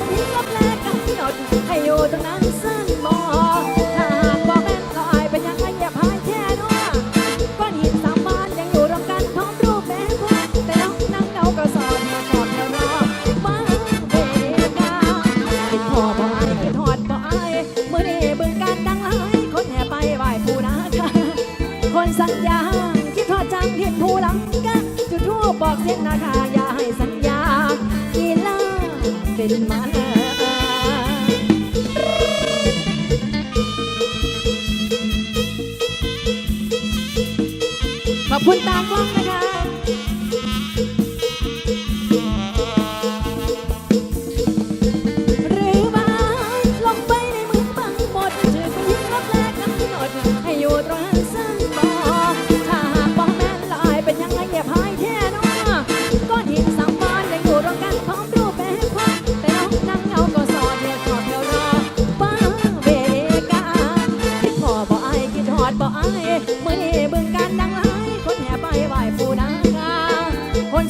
บดเถื่อนที่กับแลกำหนดให้อยู่ตรงนั้นสั้นบ่ถ้าหากบ่แม่นก็อายเป็นยังไงอย่าพายแค่นัวก้อนหินสามบ้านยังอยู่รวมกันพร้อมรูปแบบว่าแต่น้องนั่งเงาก็สอนมาขอบแถวรอมาเบกาติดคอบ่อายคือทอดบ่อายเมื่อนี้บึงการดังหลายคนแห่ไปไหว้ผู้นาคาคนสัญญาคิดทอดจังเห็นผู้หลังกะจุดทูบบอกเส้นนาคา เป็นมันขอบคุณตากล้อง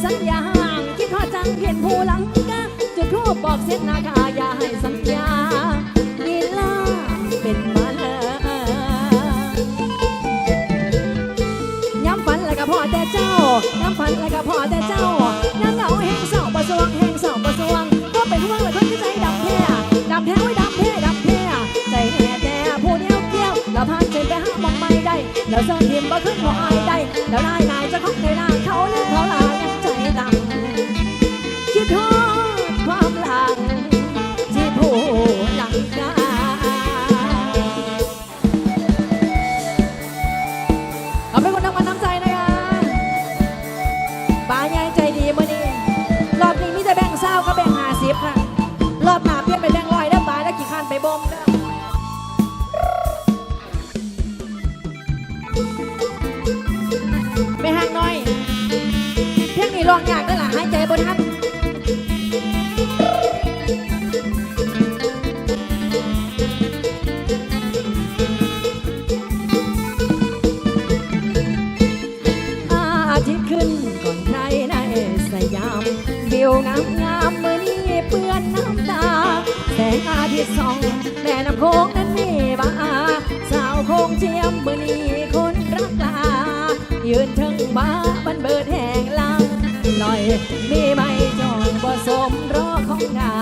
สัญญาห่างคิดทอดจังเห็นผู้หลังกาจุดทูบบอกเส้นนาคาอย่าให้สัญญาลีลาเป็นมาเลยย้ำฝันแล้วก็พอแต่เจ้าย้ำฝันแล้วก็พอแต่เจ้า บ่มเด้อไม่ห่างน้อย เพียงนี้ลองอยากก็ล่ะหายใจบนทันอาทิตย์ขึ้นก่อนใครในสยามวิวงามงาม ยืนถึงมาบันเบิดแห่งลังลอยมีใบจองบ่สมรอของนา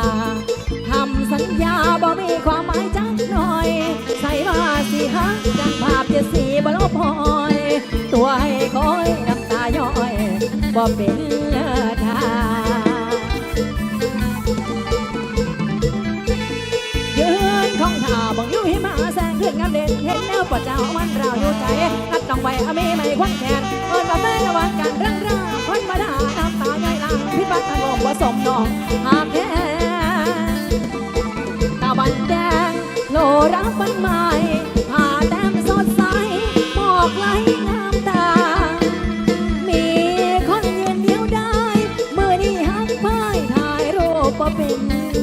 ทำสัญญาบ่มีความหมายจักหน่อย ใส่ว่าสิฮักจังภาพจะสีบ่ลบหอย ตัวให้คอยน้ำตาย้อยบ่เป็นเลิศทางยืนของท่าบังอยู่หิมาแสงขึ้นงามเด่นเห็นแล้วปวดเจ้ามันราวอยู่ใจ อัดต้องไว้อมีไม่ควันแขนเอินว่าแม่ระวังกันเรื่องร่าคนมาด่าน้ำตาใหญ่หลังพิษบัตรลมว่าสมน้องหากแท้ตาบันแดงโลรับบันใหม่ผ้าแต้มสดใสหมอกไหลน้ำตา มีคนยืนเดียวได้เมื่อนี้หักพายถ่ายรูปบ่เป็น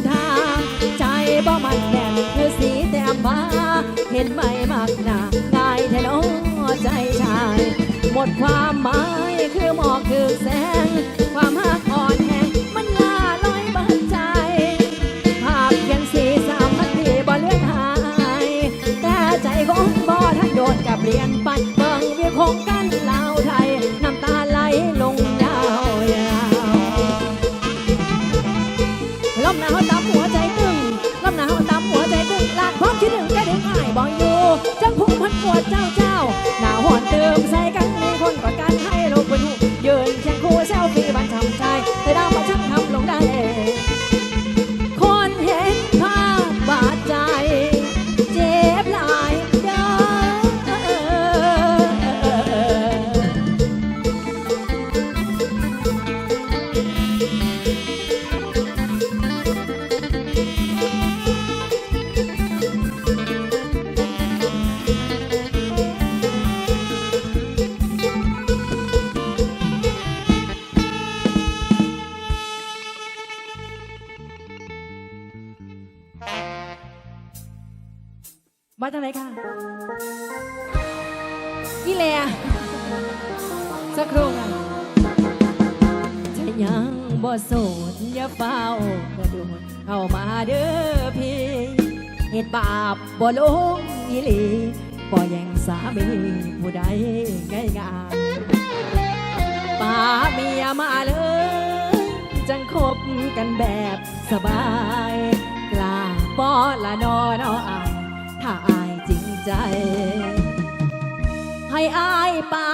ทางใจบ่มันแน่นคือสีแต้มฟ้าเห็นไหมมากหนาง่า ใจชาย หมดความหมายคือหมอกคือแสง ความหักอ่อนแห้งมันลาลอยเบิดใจ ภาพเขียนสีสามพันทีบ่เลือนหาย แต่ใจของบ่ทันโดนกับเปลี่ยนไปเบิ่งวิวของกันลาวไทย น้ำตาไหลลงยาวยาวลมหนาวตามหัวใจตึงลมหนาวตามหัวใจตึงลากความคิดถึงแค่ถึงง่ายบ่อยู่จังพุ่งพันปวดเจ้าเจ้าจากไหนคะพี่แลสักครู่ค่ะจะยังบ่โสดอย่าเฝ้ากระโดดเข้ามาเด้อพี่เหตุบาปบ่ลงอีหลีบ่ย่งสามีผู้ใดง่ายงายป่าเมียมาเลย จังคบกันแบบสบาย กล้าป้อละนอนอ ใจ ให้อายปา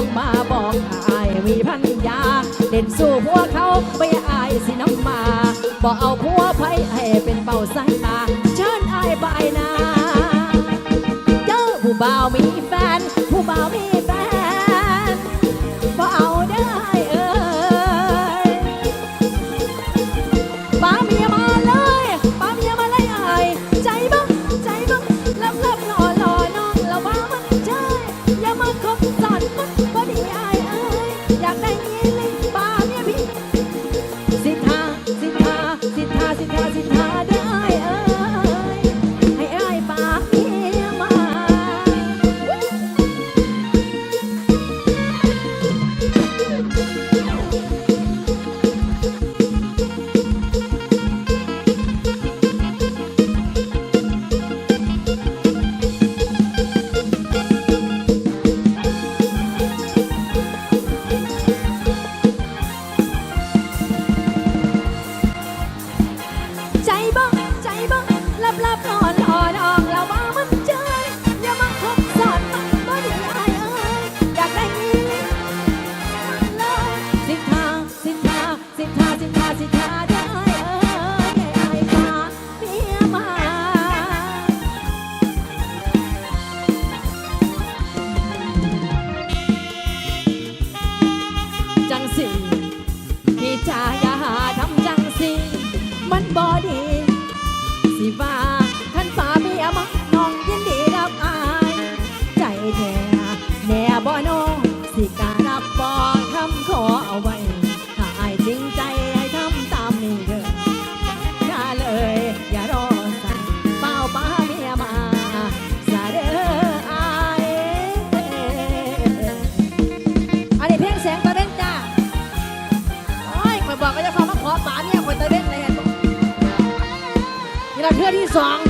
ต้องมาบอกอายมีพันยา เด่นสู้พวกเขาไปอายสิน้ำมาบอกเอาผัวไผให้เป็นเป่าสายตา เชิญอายไปนาเจอผู้บ่าวมีแฟน ผู้บ่าวมี ลับลับนอน สิการับบอคำขอเอาไว้ ถ้าไอายจริงใจให้ทำตามนี้เด้ออย่าเลย อย่ารอสั่งเป้าป้าเมียมาสาเด้ออายอันนี้เพลงแสงตะเวนจ้า โอ้ยขอยบอกก็จะฟังมาขอป๋าเนี่ยขอยตะเวนเลยเห็นบ่นี่เราเทื่อที่สอง